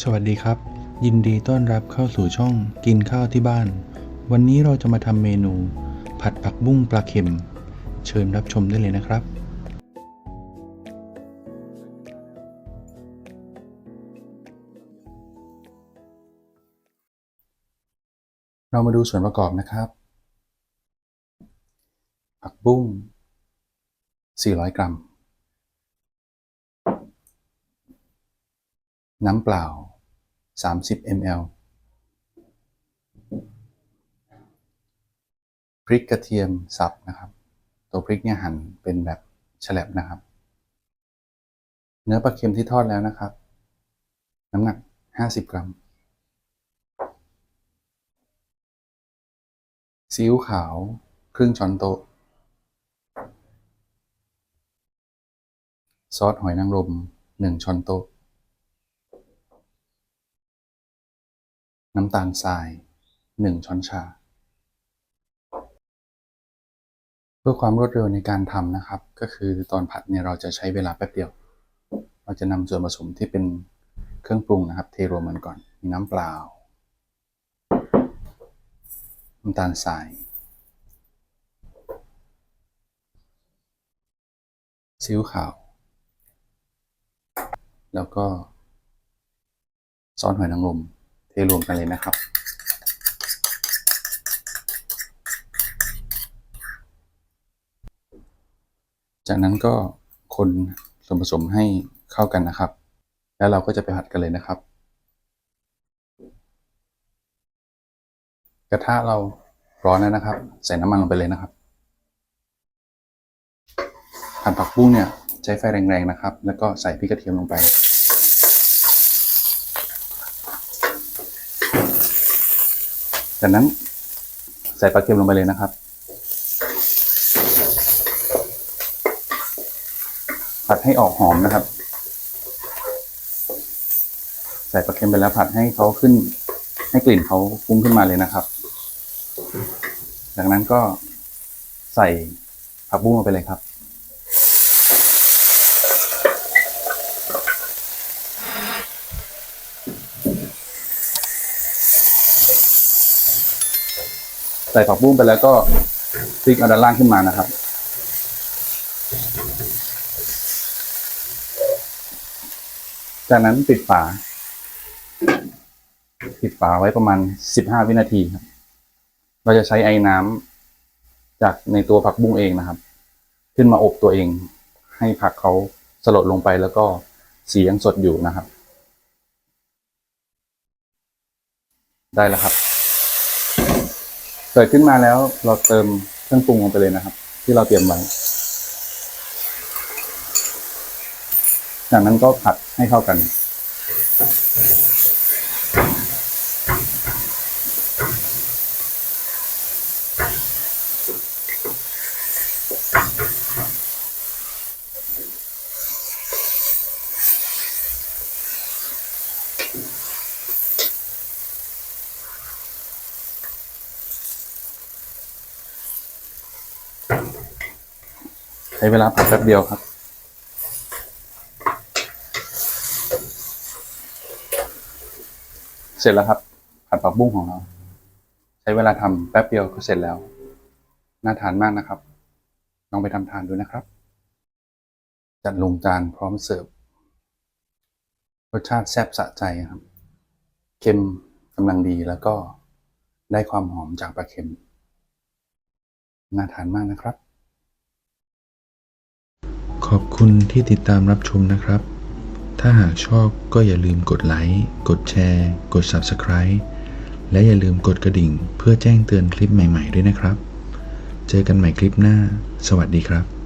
สวัสดีครับ ยินดีต้อนรับเข้าสู่ช่องกินข้าวที่บ้าน วันนี้เราจะมาทำเมนู ผัดผักบุ้งปลาเค็ม เชิญรับชมได้เลยนะครับ เรามาดูส่วนประกอบนะครับ ผักบุ้ง400 กรัม น้ำเปล่า 30 ml พริกกระเทียมสับนะครับ ตัวพริกเนี่ยหั่นเป็นแบบแฉลบนะครับ เนื้อปลาเค็มที่ทอดแล้วนะครับ น้ำหนัก 50 กรัมซีอิ๊วขาวครึ่งช้อนโต๊ะซอสหอยนางรม1ช้อนโต๊ะ น้ำตาลทราย 1 ช้อนชา เพื่อความรวดเร็วในการทำนะครับ ก็คือตอนผัดเนี่ยเราจะใช้เวลาแป๊บเดียว เราจะนำส่วนผสมที่เป็นเครื่องปรุงนะครับ เทรวมกันก่อน มีน้ำเปล่า น้ำตาลทรายซีอิ๊วขาว แล้วก็ซอสหอยนางรม เทรวมกันเลยนะครับ จากนั้นก็คนส่วนผสมให้เข้ากันนะครับ แล้วเราก็จะไปผัดกันเลยนะครับ กระทะเราร้อนแล้วนะครับ ใส่น้ำมันลงไปเลยนะครับผัดผักบุ้งเนี่ยใช้ไฟแรงๆนะครับ แล้วก็ใส่พริกกระเทียมลงไป จากนั้นใส่ปลาเค็มลงไปเลยนะครับ ผัดให้ออกหอมนะครับ ใส่ปลาเค็มไปแล้วผัดให้เขาขึ้น ให้กลิ่นเขาฟุ้งขึ้นมาเลยนะครับ จากนั้นก็ใส่ผักบุ้งลงไปเลยครับ ใส่ผักบุ้งไปแล้วก็พลิกเอาด้านล่างขึ้นมานะครับ จากนั้นปิดฝา ปิดฝาไว้ประมาณ 15 วินาทีครับ เราจะใช้ไอ้น้ำจากในตัวผักบุ้งเองนะครับ ขึ้นมาอบตัวเอง ให้ผักเขาสลดลงไปแล้วก็สียังสดอยู่นะครับ ได้แล้วครับ เกิดขึ้นมาแล้วเราเติมเครื่องปรุงลงไปเลยนะครับ ที่เราเตรียมไว้จากนั้นก็ผัดให้เข้ากัน ใช้เวลาผัดแป๊บเดียวครับ เสร็จแล้วครับ ผัดผักบุ้งของเรา ใช้เวลาทำแป๊บเดียวก็เสร็จแล้ว น่าทานมากนะครับ ลองไปทำทานดูนะครับ จัดลงจานพร้อมเสิร์ฟ รสชาติแซ่บสะใจครับ เค็มกำลังดีแล้วก็ได้ความหอมจากปลาเค็ม น่าทานมากนะครับ ขอบคุณที่ติดตามรับชมนะครับ ถ้าหากชอบก็อย่าลืมกดไลค์ กดแชร์ กด Subscribe และอย่าลืมกดกระดิ่งเพื่อแจ้งเตือนคลิปใหม่ ๆ ด้วยนะครับ เจอกันใหม่คลิปหน้า สวัสดีครับ